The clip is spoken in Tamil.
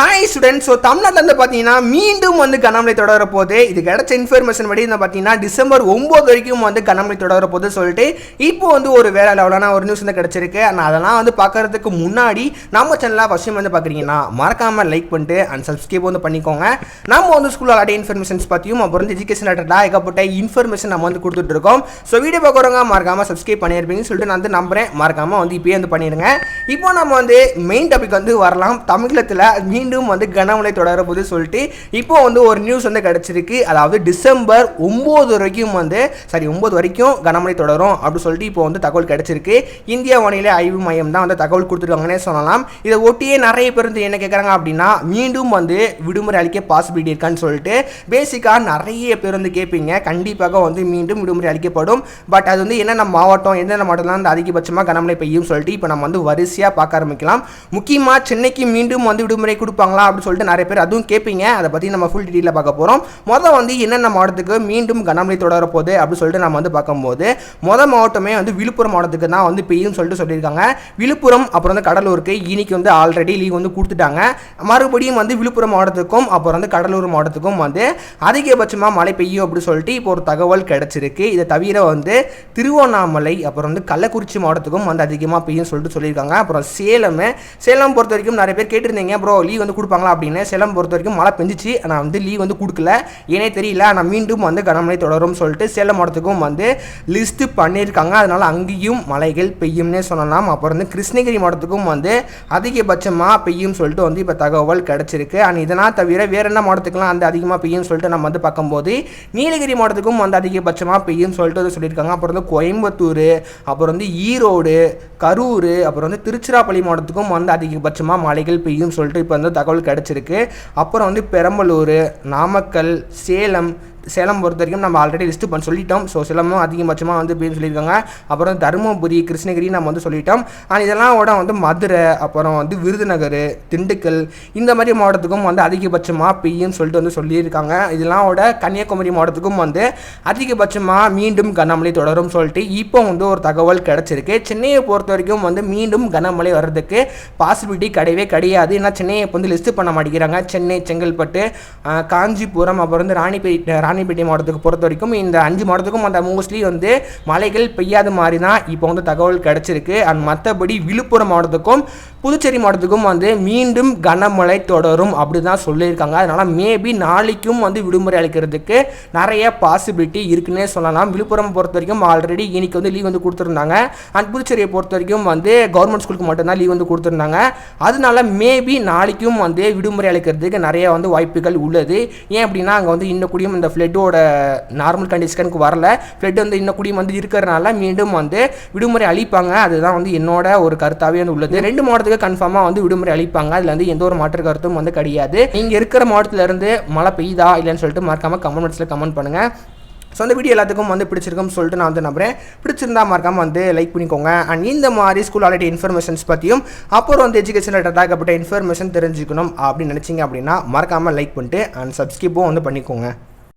ஹாய் ஸ்டூடெண்ட்ஸ் ஸோ தமிழ்நாட்டில் வந்து பார்த்தீங்கன்னா மீண்டும் வந்து கனமழை தொடர போது இது கிடைச்ச இன்ஃபர்மேஷன் படி வந்து பார்த்தீங்கன்னா டிசம்பர் ஒம்பது வரைக்கும் வந்து கனமழை தொடர போது சொல்லிட்டு இப்போ வந்து ஒரு வேற லெவலான ஒரு நியூஸ் வந்து கிடச்சிருக்கு. ஆனால் அதெல்லாம் வந்து பார்க்கறதுக்கு முன்னாடி நம்ம சேனலாக ஃபஸ்ட் வந்து பார்க்குறீங்கன்னா மறக்காமல் லைக் பண்ணிட்டு அண்ட் சப்ஸ்கிரைப் வந்து பண்ணிக்கோங்க. நம்ம வந்து ஸ்கூலில் அடைய இன்ஃபர்மேஷன்ஸ் பற்றியும் அப்புறம் வந்து எஜுகேஷன் ரிலேட்டடாக ஏகப்பட்ட இன்ஃபர்மேஷன் நம்ம வந்து கொடுத்துட்டு இருக்கோம். ஸோ வீடியோ பார்க்குறவங்க மறக்காமல் சப்ஸ்கிரைப் பண்ணியிருப்பீங்கன்னு சொல்லிட்டு நான் வந்து நம்புறேன். மறக்காமல் வந்து இப்போயே வந்து பண்ணிடுங்க. இப்போ நம்ம வந்து மெயின் டாபிக் வந்து வரலாம். தமிழகத்தில் மீன் மீண்டும் வந்து கனமழை தொடர போது சொல்லிட்டு இப்போ வந்து ஒரு நியூஸ் வந்து கிடச்சிருக்கு. அதாவது டிசம்பர் ஒம்பது வரைக்கும் வந்து சாரி ஒம்பது வரைக்கும் கனமழை தொடரும் அப்படின்னு சொல்லிட்டு இப்போ வந்து தகவல் கிடச்சிருக்கு. இந்திய வானிலை ஆய்வு மையம் தான் வந்து தகவல் கொடுத்துருக்காங்கன்னே சொல்லலாம். இதை ஒட்டியே நிறைய பேர் வந்து என்ன கேட்குறாங்க அப்படின்னா மீண்டும் வந்து விடுமுறை அளிக்க பாசிபிலிட்டி இருக்கான்னு சொல்லிட்டு பேசிக்காக நிறைய பேர் வந்து கேட்பீங்க கண்டிப்பாக வந்து மீண்டும் விடுமுறை அளிக்கப்படும். பட் அது வந்து என்னென்ன மாவட்டம் எந்தெந்த மாவட்டம்லாம் வந்து அதிகபட்சமாக கனமழை பெய்யும் சொல்லிட்டு இப்போ நம்ம வந்து வரிசையாக பார்க்க ஆரம்பிக்கலாம். முக்கியமாக சென்னைக்கு மீண்டும் வந்து விடுமுறை கொடுப்பாங்களா அப்படின்னு சொல்லிட்டு நிறைய பேர் அதுவும் கேட்பீங்க. அதை பற்றி நம்ம ஃபுல் டீட்டெயிலில் பார்க்க போகிறோம் மொதல் வந்து என்னென்ன மாவட்டத்துக்கு மீண்டும் கனமழை தொடர போகுது அப்படின்னு சொல்லிட்டு நம்ம வந்து பார்க்கும்போது மொதல் மாவட்டமே வந்து விழுப்புரம் மாவட்டத்துக்கு தான் வந்து பெய்யும் சொல்லிட்டு சொல்லியிருக்காங்க. விழுப்புரம் அப்புறம் வந்து கடலூருக்கு இன்னைக்கு வந்து ஆல்ரெடி லீவ் வந்து கொடுத்துட்டாங்க. மறுபடியும் வந்து விழுப்புரம் மாவட்டத்துக்கும் அப்புறம் வந்து கடலூர் மாவட்டத்துக்கும் வந்து அதிகபட்சமாக மழை பெய்யும் அப்படின்னு சொல்லிட்டு இப்போ ஒரு தகவல் கிடச்சிருக்கு. இதை தவிர வந்து திருவண்ணாமலை அப்புறம் வந்து கள்ளக்குறிச்சி மாவட்டத்துக்கும் வந்து அதிகமாக பெய்யும் சொல்லிட்டு சொல்லியிருக்காங்க. அப்புறம் சேலம் சேலம் பொறுத்த வரைக்கும் நிறைய பேர் கேட்டிருந்தீங்க ப்ரோ லீவ் வந்து கொடுப்பாங்களா அப்படின்னு சேலம் பொறுத்த வரைக்கும் மழை பெஞ்சிச்சு. ஆனால் வந்து லீவ் வந்து கொடுக்கல. ஏனே தெரியல. ஆனால் மீண்டும் வந்து கனமழை தொடரும் சொல்லிட்டு சேலம் மாவட்டத்துக்கும் வந்து லிஸ்ட்டு பண்ணியிருக்காங்க. அதனால் அங்கேயும் மழைகள் பெய்யும்னே சொல்லலாம். அப்புறம் வந்து கிருஷ்ணகிரி மாவட்டத்துக்கும் வந்து அதிகபட்சமாக பெய்யும் சொல்லிட்டு வந்து இப்போ தகவல் கிடச்சிருக்கு. அண்ட் இதனால் தவிர வேறு என்ன மாவட்டத்துக்குலாம் வந்து அதிகமாக பெய்யும் சொல்லிட்டு நம்ம வந்து பார்க்கும்போது நீலகிரி மாவட்டத்துக்கும் வந்து அதிகபட்சமாக பெய்யும் சொல்லிட்டு வந்து சொல்லியிருக்காங்க. அப்புறம் வந்து கோயம்புத்தூர் அப்புறம் வந்து ஈரோடு கரூர் அப்புறம் வந்து திருச்சிராப்பள்ளி மாவட்டத்துக்கும் வந்து அதிகபட்சமாக மழைகள் பெய்யும் சொல்லிட்டு இப்போ வந்து தகவல் கிடச்சிருக்கு. அப்புறம் வந்து பெரம்பலூர் நாமக்கல் சேலம் சேலம் பொறுத்த வரைக்கும் நம்ம ஆல்ரெடி லிஸ்ட்டு பண்ண சொல்லிட்டோம். ஸோ சேலமும் அதிகபட்சமாக வந்து பேர் சொல்லியிருக்காங்க. அப்புறம் தருமபுரி கிருஷ்ணகிரி நம்ம வந்து சொல்லிட்டோம். ஆனால் இதெல்லாம் விட வந்து மதுரை அப்புறம் வந்து விருதுநகர் திண்டுக்கல் இந்த மாதிரி மாவட்டத்துக்கும் வந்து அதிகபட்சமாக பெய்யும் சொல்லிட்டு வந்து சொல்லியிருக்காங்க. இதெல்லாம் விட கன்னியாகுமரி மாவட்டத்துக்கும் வந்து அதிகபட்சமாக மீண்டும் கனமழை தொடரும் சொல்லிட்டு இப்போ வந்து ஒரு தகவல் கிடச்சிருக்கு. சென்னையை பொறுத்த வரைக்கும் வந்து மீண்டும் கனமழை வர்றதுக்கு பாசிபிலிட்டி கிடையவே கிடையாது. ஏன்னா சென்னையை இப்போ வந்து லிஸ்ட்டு பண்ண மாட்டேங்கிறாங்க. சென்னை செங்கல்பட்டு காஞ்சிபுரம் அப்புறம் வந்து ராணிப்பேட்டை ராணிப்பேட்டை மாவட்டத்துக்கு பொறுத்த வரைக்கும் இந்த அஞ்சு மாவட்டத்துக்கும் அந்த மோஸ்ட்லி வந்து மழைகள் பெய்யாத மாதிரி தான் இப்போ வந்து தகவல் கிடச்சிருக்கு. அண்ட் மற்றபடி விழுப்புரம் மாவட்டத்துக்கும் புதுச்சேரி மாவட்டத்துக்கும் வந்து மீண்டும் கனமழை தொடரும் அப்படி தான் சொல்லியிருக்காங்க. அதனால் மேபி நாளைக்கும் வந்து விடுமுறை அளிக்கிறதுக்கு நிறைய பாசிபிலிட்டி இருக்குன்னே சொல்லலாம். விழுப்புரம் பொறுத்த வரைக்கும் ஆல்ரெடி இன்னைக்கு வந்து லீவ் வந்து கொடுத்துருந்தாங்க. அண்ட் புதுச்சேரியை பொறுத்த வரைக்கும் வந்து கவர்மெண்ட் ஸ்கூலுக்கு மட்டும்தான் லீவ் வந்து கொடுத்துருந்தாங்க. அதனால மேபி நாளைக்கும் வந்து விடுமுறை அளிக்கிறதுக்கு நிறைய வந்து வாய்ப்புகள் உள்ளது. ஏன் அப்படின்னா அங்கே வந்து இன்னும் கூடியும் இந்த ஃப்ளட்டோட நார்மல் கண்டிஷனுக்கு வரல. ஃப்ளட் வந்து இன்னும் கூடியும் வந்து இருக்கிறனால மீண்டும் வந்து விடுமுறை அளிப்பாங்க. அதுதான் வந்து என்னோட ஒரு கருத்தாகவே வந்து உள்ளது. ரெண்டு மாவட்டத்துக்கு கன்ஃபார்மாக வந்து விடுமுறை அளிப்பாங்க. அதில் வந்து எந்த ஒரு மாற்று கருத்தும் வந்து கிடையாது. நீங்கள் இருக்கிற மாவட்டத்திலேருந்து மழை பெய்யுதா இல்லைன்னு சொல்லிட்டு மறக்காமல் கமெண்ட்ஸில் கமெண்ட் பண்ணுங்கள் ஸோ அந்த வீடியோ எல்லாத்துக்கும் வந்து பிடிச்சிருக்கும்னு சொல்லிட்டு நான் வந்து நம்புறேன். பிடிச்சிருந்தா மறக்காம வந்து லைக் பண்ணிக்கோங்க. அண்ட் இந்த மாதிரி ஸ்கூல் ஆல்ரெடி இன்ஃபர்மேஷன்ஸ் பற்றியும் அப்புறம் வந்து எஜுகேஷன் ரிலேட்டடாகப்பட்ட இன்ஃபர்மேஷன் தெரிஞ்சுக்கணும் அப்படின்னு நினச்சிங்க அப்படின்னா மறக்காமல் லைக் பண்ணிட்டு அண்ட் சப்ஸ்கிரிப்பும் வந்து பண்ணிக்கோங்க.